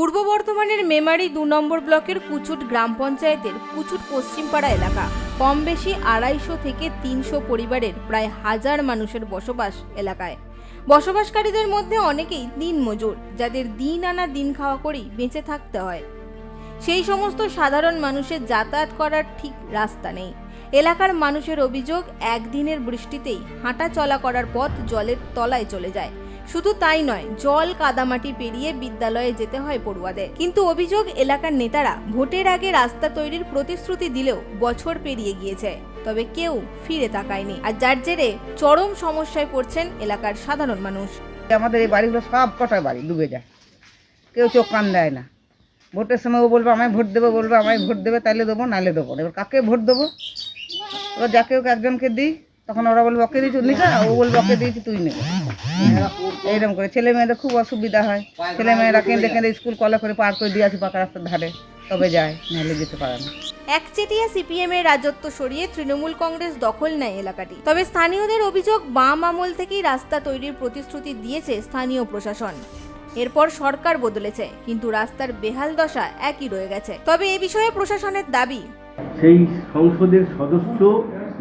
পূর্ব বর্ধমানের মেমারি দু নম্বর ব্লকের কুচুট গ্রাম পঞ্চায়েতের কুচুট পশ্চিমপাড়া এলাকা। কম বেশি আড়াইশো থেকে তিনশো পরিবারের প্রায় হাজার মানুষের বসবাস এলাকায়। বসবাসকারীদের মধ্যে অনেকেই দিন মজুর, যাদের দিন আনা দিন খাওয়া করেই বেঁচে থাকতে হয়। সেই সমস্ত সাধারণ মানুষের যাতায়াত করার ঠিক রাস্তা নেই। এলাকার মানুষের অভিযোগ, একদিনের বৃষ্টিতেই হাঁটা চলা করার পথ জলের তলায় চলে যায়। শুধু তাই নয়, জল কাদামাটি পেরিয়ে বিদ্যালয়ে যেতে হয় পড়ুয়াদের। কিন্তু অভিযোগ এলাকার নেতারা ভোটের আগে রাস্তা তৈরির প্রতিশ্রুতি দিলেও বছর পেরিয়ে গিয়েছে। তবে কেউ ফিরে তাকায়নি। আর যার জেরে চরম সমস্যায় পড়ছেন এলাকার সাধারণ মানুষ। আমাদের এই বাড়িগুলো সব কটা বাড়ি ডুবে যায়। কেউ চোখ কান দেয় না। ভোটের সময় ও বলবে, আমায় ভোট দেবে, বলবে, আমায় ভোট দেবে, তাইলে দেবো, নাইলে দেবো এবার কাকে ভোট দেবো? এবার যাকে একজনকে দিই। তখন ওরা বলবে ওকে দিয়েছি লিখা ও বলবে ওকে দিয়েছি তুই নেবে এইরকম করে। ছেলে মেয়েদের খুব অসুবিধা হয়। ছেলে মেয়েরা কেঁদে কেঁদে স্কুল কলা করে পার করে দিয়ে আসি পাকা রাস্তার ধারে। তবে যায় নাহলে যেতে পারে না। একচেটিয়া সিপিএম এর রাজত্ব সরিয়ে তৃণমূল কংগ্রেস দখল নেয় এলাকাটি। তবে স্থানীয়দের অভিযোগ বাম আমল থেকেই রাস্তা তৈরির প্রতিশ্রুতি দিয়েছে স্থানীয় প্রশাসন। এরপর সরকার বদলেছে কিন্তু রাস্তার বেহাল দশা একই রয়ে গেছে। তবে এ বিষয়ে প্রশাসনের দাবি সেই সংসদের সদস্য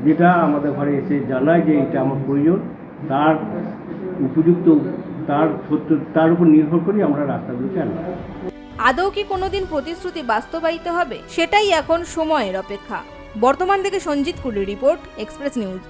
যেটা আমাদের ঘরে এসে জানায় যে এটা আমার প্রয়োজন, তার উপযুক্ত, তার সত্য, তার উপর নির্ভর করে আমরা রাস্তাগুলোকে আনব আদৌ কি কোনোদিন প্রতিশ্রুতি বাস্তবায়িত হবে? সেটাই এখন সময়ের অপেক্ষা। বর্তমান থেকে সঞ্জিত কুলির রিপোর্ট, এক্সপ্রেস নিউজ।